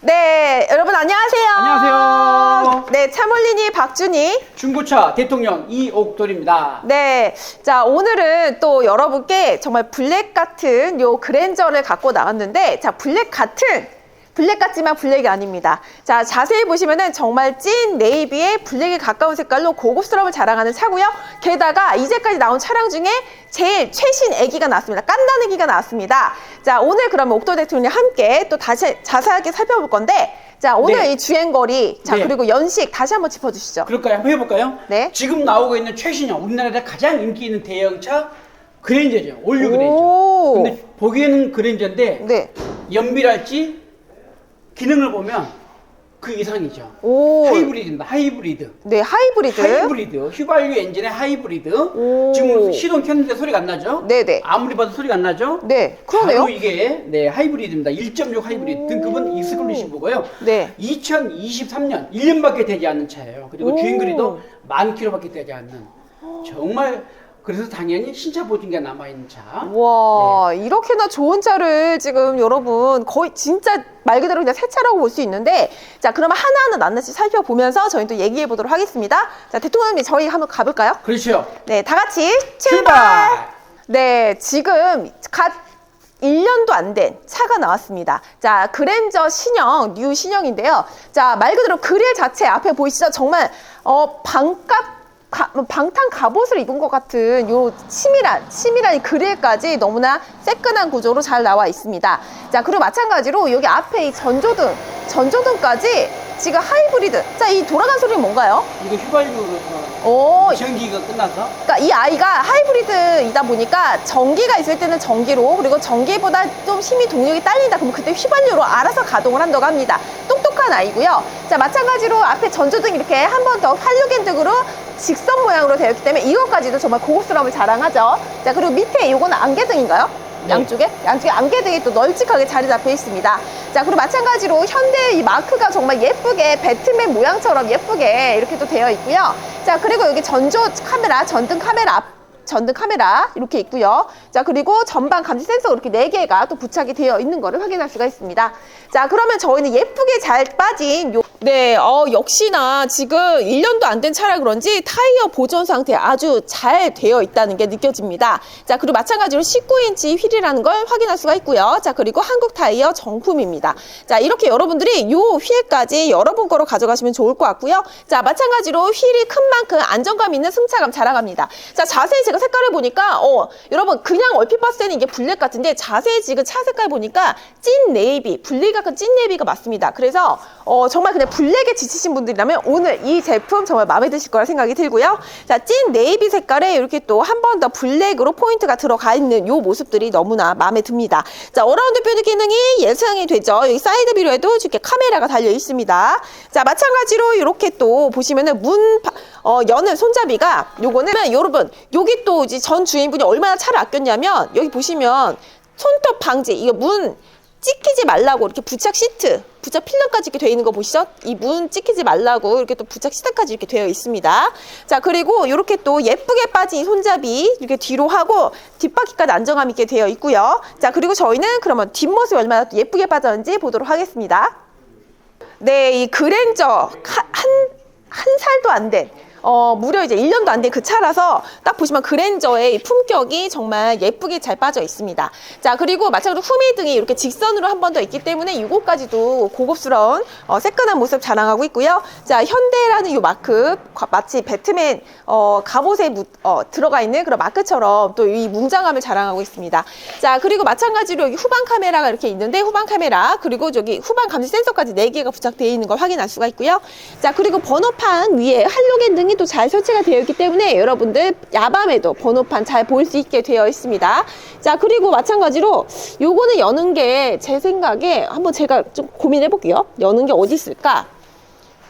네, 여러분 안녕하세요. 안녕하세요. 네, 차몰리니 박준희. 중고차 대통령 이옥돌입니다. 네, 자 오늘은 또 여러분께 정말 블랙 같은 요 그랜저를 갖고 나왔는데, 자 블랙 같은 블랙 같지만 블랙이 아닙니다. 자 자세히 보시면은 정말 찐 네이비의 블랙에 가까운 색깔로 고급스러움을 자랑하는 차고요. 게다가 이제까지 나온 차량 중에 제일 최신 애기가 나왔습니다. 깐난 애기가 나왔습니다. 자 오늘 그러면 옥도 대통령 함께 또 다시 자세하게 살펴볼 건데, 자 오늘 네. 이 주행거리, 자 네. 그리고 연식 다시 한번 짚어주시죠. 그럴까요? 한번 해볼까요? 네. 지금 나오고 있는 최신형 우리나라에 가장 인기 있는 대형차 그랜저죠. 올류 그랜저. 오. 근데 보기에는 그랜저인데 네. 연비랄지 기능을 보면 그 이상이죠. 오. 하이브리드입니다. 하이브리드. 네, 하이브리드. 하이브리드. 휘발유 엔진의 하이브리드. 오. 지금 시동 켰는데 소리가 안 나죠? 네네. 아무리 봐도 소리가 안 나죠? 네, 그러네요. 바로 이게 네 하이브리드입니다. 1.6 하이브리드 등급은 익스클루시브고요. 네. 2023년 1년밖에 되지 않는 차예요. 그리고 오. 주행 거리도 만 킬로밖에 되지 않는 정말 그래서 당연히 신차 보증기가 남아 있는 차. 와, 네. 이렇게나 좋은 차를 지금 여러분 거의 진짜 말 그대로 그냥 새 차라고 볼 수 있는데 자, 그러면 하나하나 낱낱이 살펴보면서 저희 또 얘기해 보도록 하겠습니다. 자, 대통령님 저희 한번 가볼까요? 그렇죠. 네, 다 같이 출발! 출발! 네, 지금 갓 1년도 안 된 차가 나왔습니다. 자, 그랜저 신형, 뉴 신형인데요. 자, 말 그대로 그릴 자체 앞에 보이시죠? 정말, 어, 반값, 가- 방탄 갑옷을 입은 것 같은 요 치밀한, 치밀한 이 그릴까지 너무나 새끈한 구조로 잘 나와 있습니다. 자, 그리고 마찬가지로 여기 앞에 이 전조등, 전조등까지 지금 하이브리드. 자, 이 돌아간 소리는 뭔가요? 이거 휘발유로 오, 전기가 끝나서 그러니까 이 아이가 하이브리드이다 보니까 전기가 있을 때는 전기로 그리고 전기보다 좀 힘이 동력이 딸린다 그러면 그때 휘발유로 알아서 가동을 한다고 합니다. 똑똑한 아이고요. 자 마찬가지로 앞에 전조등 이렇게 한 번더 활류겐 등으로 직선 모양으로 되어 있기 때문에 이것까지도 정말 고급스러움을 자랑하죠. 자 그리고 밑에 이거는 안개등인가요? 네. 양쪽에 양쪽에 안개등이 또 널찍하게 자리 잡혀 있습니다. 자 그리고 마찬가지로 현대 이 마크가 정말 예쁘게 배트맨 모양처럼 예쁘게 이렇게 또 되어 있고요. 자 그리고 여기 전조 카메라 전등 카메라 앞 전등 카메라 이렇게 있고요. 자 그리고 전방 감지 센서 이렇게 네 개가 또 부착이 되어 있는 거를 확인할 수가 있습니다. 자 그러면 저희는 예쁘게 잘 빠진 요 네, 어 역시나 지금 1년도 안 된 차라 그런지 타이어 보존 상태 아주 잘 되어 있다는 게 느껴집니다. 자 그리고 마찬가지로 19인치 휠이라는 걸 확인할 수가 있고요. 자 그리고 한국 타이어 정품입니다. 자 이렇게 여러분들이 요 휠까지 여러분 거로 가져가시면 좋을 것 같고요. 자 마찬가지로 휠이 큰 만큼 안정감 있는 승차감 자랑합니다. 자 자세히 제가 색깔을 보니까 어 여러분 그냥 얼핏 봤을 때는 이게 블랙 같은데 자세히 지금 차 색깔 보니까 찐 네이비 블랙이 같은 찐 네이비가 맞습니다. 그래서 어 정말 그냥 블랙에 지치신 분들이라면 오늘 이 제품 정말 마음에 드실 거라 생각이 들고요. 자 찐 네이비 색깔에 이렇게 또 한 번 더 블랙으로 포인트가 들어가 있는 요 모습들이 너무나 마음에 듭니다. 자 어라운드 뷰 기능이 예상이 되죠. 여기 사이드 미러에도 이렇게 카메라가 달려 있습니다. 자 마찬가지로 이렇게 또 보시면은 문 바- 어, 여는 손잡이가 요거는 여러분 여기 또 이제 전 주인분이 얼마나 차를 아꼈냐면 여기 보시면 손톱 방지 이거 문 찍히지 말라고 이렇게 부착 시트, 부착 필름까지 이렇게 되어 있는 거 보시죠? 이 문 찍히지 말라고 이렇게 또 부착 시트까지 이렇게 되어 있습니다. 자, 그리고 이렇게 또 예쁘게 빠진 이 손잡이 이렇게 뒤로 하고 뒷바퀴까지 안정감 있게 되어 있고요. 자, 그리고 저희는 그러면 뒷모습이 얼마나 또 예쁘게 빠졌는지 보도록 하겠습니다. 네, 이 그랜저 한, 한, 한 살도 안 된, 어, 무려 이제 1년도 안 된 그 차라서 딱 보시면 그랜저의 이 품격이 정말 예쁘게 잘 빠져 있습니다. 자, 그리고 마찬가지로 후미 등이 이렇게 직선으로 한 번 더 있기 때문에 이곳까지도 고급스러운 어, 새끈한 모습 자랑하고 있고요. 자, 현대라는 이 마크, 과- 마치 배트맨 어, 갑옷에 무- 어, 들어가 있는 그런 마크처럼 또 이 웅장함을 자랑하고 있습니다. 자, 그리고 마찬가지로 여기 후방 카메라가 이렇게 있는데 후방 카메라 그리고 저기 후방 감지 센서까지 4개가 부착되어 있는 걸 확인할 수가 있고요. 자, 그리고 번호판 위에 할로겐 등 이또잘 설치가 되어 있기 때문에 여러분들 야밤에도 번호판 잘 볼 수 있게 되어 있습니다. 자, 그리고 마찬가지로 요거는 여는 게 제 생각에 한번 제가 좀 고민해 볼게요. 여는 게 어디 있을까?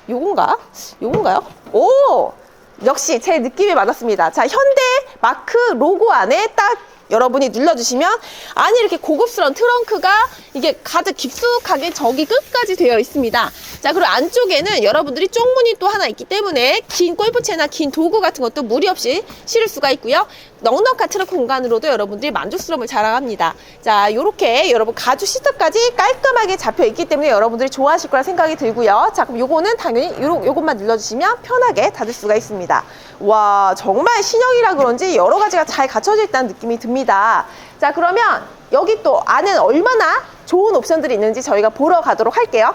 요건가? 요건가요? 오! 역시 제 느낌이 맞았습니다. 자, 현대 마크 로고 안에 딱 여러분이 눌러주시면 안에 이렇게 고급스러운 트렁크가 이게 가득 깊숙하게 저기 끝까지 되어 있습니다. 자, 그리고 안쪽에는 여러분들이 쪽문이 또 하나 있기 때문에 긴 골프채나 긴 도구 같은 것도 무리 없이 실을 수가 있고요. 넉넉한 트럭 공간으로도 여러분들이 만족스러움을 자랑합니다. 자, 요렇게 여러분 가죽 시트까지 깔끔하게 잡혀 있기 때문에 여러분들이 좋아하실 거라 생각이 들고요. 자, 그럼 요거는 당연히 요, 요것만 눌러주시면 편하게 닫을 수가 있습니다. 와, 정말 신형이라 그런지 여러 가지가 잘 갖춰져 있다는 느낌이 듭니다. 자, 그러면 여기 또 안에는 얼마나 좋은 옵션들이 있는지 저희가 보러 가도록 할게요.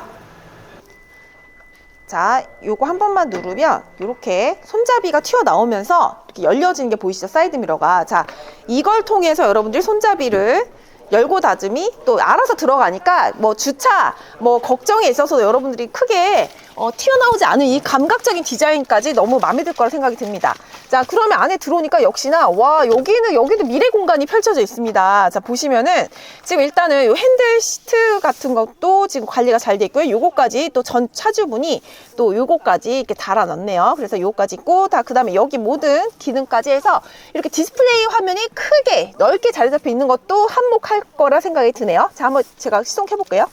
자, 요거 한 번만 누르면 이렇게 손잡이가 튀어나오면서 이렇게 열려지는 게 보이시죠? 사이드 미러가. 자, 이걸 통해서 여러분들이 손잡이를 열고 닫음이 또 알아서 들어가니까 뭐 주차 뭐 걱정에 있어서 여러분들이 크게 어, 튀어나오지 않은 이 감각적인 디자인까지 너무 마음에 들 거라 생각이 듭니다. 자, 그러면 안에 들어오니까 역시나 와, 여기는 여기도 미래 공간이 펼쳐져 있습니다. 자, 보시면은 지금 일단은 요 핸들 시트 같은 것도 지금 관리가 잘 돼 있고요. 요거까지 또 전 차주분이 또 요거까지 이렇게 달아놨네요. 그래서 요거까지 있고 다 그다음에 여기 모든 기능까지 해서 이렇게 디스플레이 화면이 크게 넓게 자리 잡혀 있는 것도 한몫할 거라 생각이 드네요. 자, 한번 제가 시동해 볼게요.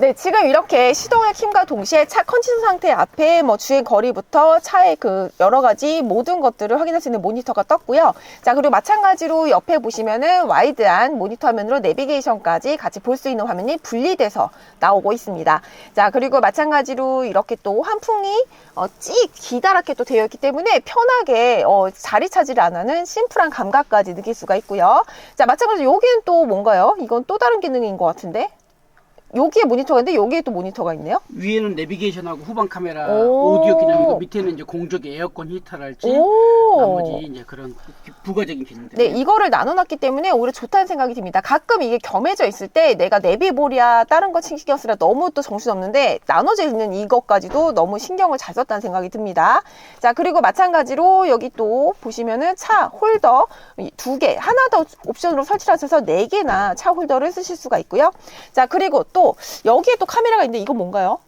네, 지금 이렇게 시동의 킴과 동시에 차 컨디션 상태 앞에 뭐 주행 거리부터 차의 그 여러 가지 모든 것들을 확인할 수 있는 모니터가 떴고요. 자, 그리고 마찬가지로 옆에 보시면은 와이드한 모니터 화면으로 내비게이션까지 같이 볼 수 있는 화면이 분리돼서 나오고 있습니다. 자, 그리고 마찬가지로 이렇게 또 환풍이 어, 찌 기다랗게 또 되어 있기 때문에 편하게 어, 자리 차지를 안 하는 심플한 감각까지 느낄 수가 있고요. 자, 마찬가지로 여기는 또 뭔가요? 이건 또 다른 기능인 것 같은데? 여기에 모니터가 있는데 여기에 또 모니터가 있네요. 위에는 내비게이션하고 후방 카메라, 오. 오디오 기능이고 밑에는 이제 공조기 에어컨 히터랄지 오. 나머지 이제 그런 부가적인 기능들. 네, 이거를 나눠놨기 때문에 오히려 좋다는 생각이 듭니다. 가끔 이게 겸해져 있을 때 내가 내비볼이야 다른 거 신경 쓰라 너무 또 정신없는데 나눠져 있는 이것까지도 너무 신경을 잘 썼다는 생각이 듭니다. 자, 그리고 마찬가지로 여기 또 보시면은 차 홀더 두 개, 하나 더 옵션으로 설치를 하셔서 네 개나 차 홀더를 쓰실 수가 있고요. 자, 그리고 또 여기에 또 카메라가 있는데 이거 뭔가요?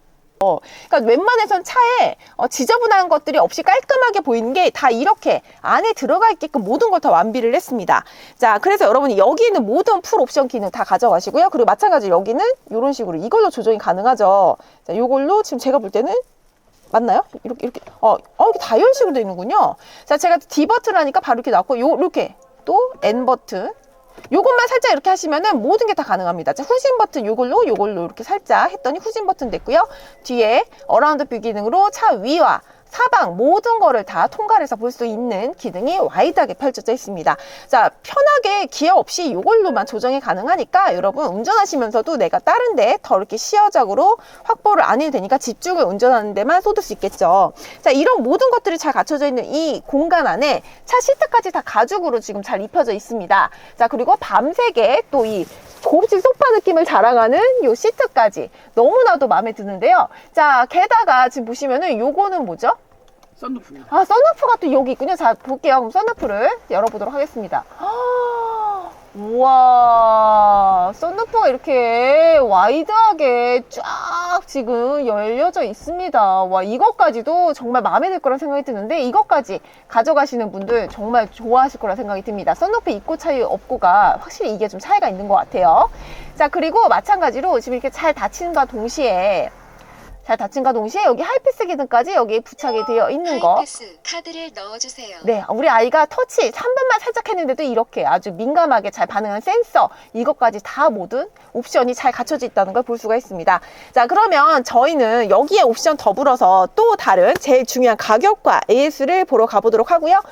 어, 그러니까 웬만해선 차에 어, 지저분한 것들이 없이 깔끔하게 보이는 게 다 이렇게 안에 들어가 있게끔 모든 걸 다 완비를 했습니다. 자, 그래서 여러분이 여기 있는 모든 풀 옵션 기능 다 가져가시고요. 그리고 마찬가지로 여기는 이런 식으로 이걸로 조정이 가능하죠. 자, 요걸로 지금 제가 볼 때는 맞나요? 이렇게 이렇게 어, 어 이렇게 다이얼식으로 되어 있는군요. 자, 제가 D 버튼 하니까 바로 이렇게 나왔고 요 이렇게 또 N 버튼 요것만 살짝 이렇게 하시면은 모든 게 다 가능합니다. 자, 후진 버튼 요걸로 요걸로 이렇게 살짝 했더니 후진 버튼 됐고요. 뒤에 어라운드 뷰 기능으로 차 위와 사방 모든 거를 다 통과해서 볼 수 있는 기능이 와이드하게 펼쳐져 있습니다. 자, 편하게 기어 없이 이걸로만 조정이 가능하니까 여러분 운전하시면서도 내가 다른데 더 이렇게 시야적으로 확보를 안 해도 되니까 집중을 운전하는 데만 쏟을 수 있겠죠. 자, 이런 모든 것들이 잘 갖춰져 있는 이 공간 안에 차 시트까지 다 가죽으로 지금 잘 입혀져 있습니다. 자, 그리고 밤새게 또이 고급진 소파 느낌을 자랑하는 요 시트까지 너무나도 마음에 드는데요. 자, 게다가 지금 보시면은 요거는 뭐죠? 썬루프입니다. 아, 썬루프가 또 여기 있군요. 자, 볼게요. 그럼 썬루프를 열어보도록 하겠습니다. 우와, 썬루프가 이렇게 와이드하게 쫙 지금 열려져 있습니다. 와, 이것까지도 정말 마음에 들 거라 생각이 드는데, 이것까지 가져가시는 분들 정말 좋아하실 거라 생각이 듭니다. 썬루프 있고 차이 없고가 확실히 이게 좀 차이가 있는 것 같아요. 자, 그리고 마찬가지로 지금 이렇게 잘 닫힌과 동시에 잘 닫힌과 동시에 여기 하이패스 기능까지 여기 부착이 되어 있는 거. 하이패스 카드를 넣어주세요. 네, 우리 아이가 터치 한 번만 살짝 했는데도 이렇게 아주 민감하게 잘 반응하는 센서 이것까지 다 모든 옵션이 잘 갖춰져 있다는 걸 볼 수가 있습니다. 자, 그러면 저희는 여기에 옵션 더불어서 또 다른 제일 중요한 가격과 AS를 보러 가보도록 하고요.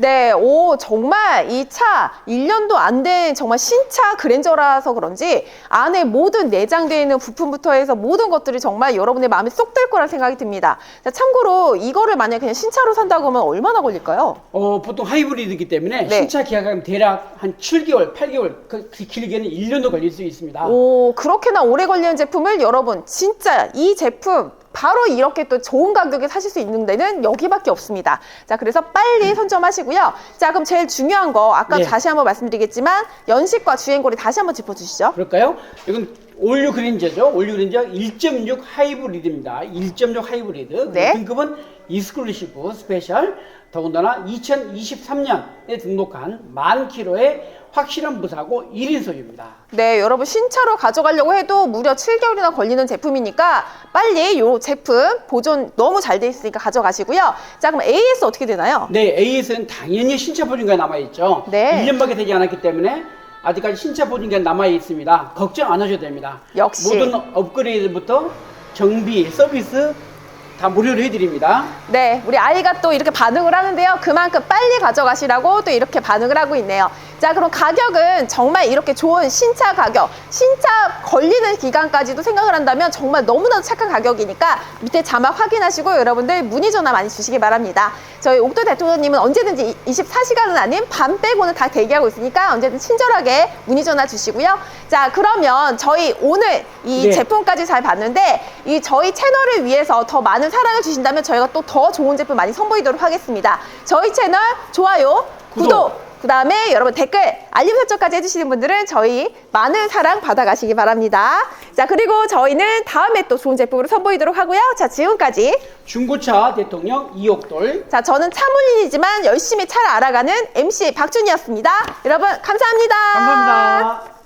네, 오, 정말 이 차 1년도 안 된 정말 신차 그랜저라서 그런지 안에 모든 내장되어 있는 부품부터 해서 모든 것들이 정말 여러분의 마음에 쏙 들 거라 생각이 듭니다. 자, 참고로 이거를 만약 그냥 신차로 산다고 하면 얼마나 걸릴까요? 어, 보통 하이브리드이기 때문에 네. 신차 기간은 대략 한 7개월, 8개월, 그 길게는 1년도 걸릴 수 있습니다. 오, 그렇게나 오래 걸리는 제품을 여러분, 진짜 이 제품 바로 이렇게 또 좋은 가격에 사실 수 있는 데는 여기밖에 없습니다. 자, 그래서 빨리 선점하시고요. 자, 그럼 제일 중요한 거, 아까 네. 다시 한번 말씀드리겠지만, 연식과 주행거리 다시 한번 짚어주시죠. 그럴까요? 이건 올류 그랜저죠. 올류 그랜저 1.6 하이브리드입니다. 1.6 하이브리드. 네. 등급은 이스클루시브 스페셜. 더군다나 2023년에 등록한 만 킬로의 확실한 무사고 1인 소유입니다. 네, 여러분 신차로 가져가려고 해도 무려 7개월이나 걸리는 제품이니까 빨리 이 제품 보존 너무 잘 돼 있으니까 가져가시고요. 자, 그럼 AS 어떻게 되나요? 네, AS는 당연히 신차 보증기가 남아있죠. 네. 1년밖에 되지 않았기 때문에 아직까지 신차 보증기가 남아있습니다. 걱정 안 하셔도 됩니다. 역시. 모든 업그레이드부터 정비, 서비스 다 무료로 해드립니다. 네, 우리 아이가 또 이렇게 반응을 하는데요. 그만큼 빨리 가져가시라고 또 이렇게 반응을 하고 있네요. 자, 그럼 가격은 정말 이렇게 좋은 신차 가격, 신차 걸리는 기간까지도 생각을 한다면 정말 너무나도 착한 가격이니까 밑에 자막 확인하시고 여러분들 문의 전화 많이 주시기 바랍니다. 저희 옥도 대통령님은 언제든지 24시간은 아닌 밤 빼고는 다 대기하고 있으니까 언제든 친절하게 문의 전화 주시고요. 자, 그러면 저희 오늘 이 네. 제품까지 잘 봤는데 이 저희 채널을 위해서 더 많은 사랑을 주신다면 저희가 또 더 좋은 제품 많이 선보이도록 하겠습니다. 저희 채널 좋아요, 구독, 구독. 그 다음에 여러분 댓글, 알림 설정까지 해주시는 분들은 저희 많은 사랑 받아가시기 바랍니다. 자, 그리고 저희는 다음에 또 좋은 제품으로 선보이도록 하고요. 자, 지금까지. 중고차 대통령 이옥돌 자, 저는 차물린이지만 열심히 차를 알아가는 MC 박준이었습니다. 여러분, 감사합니다. 감사합니다.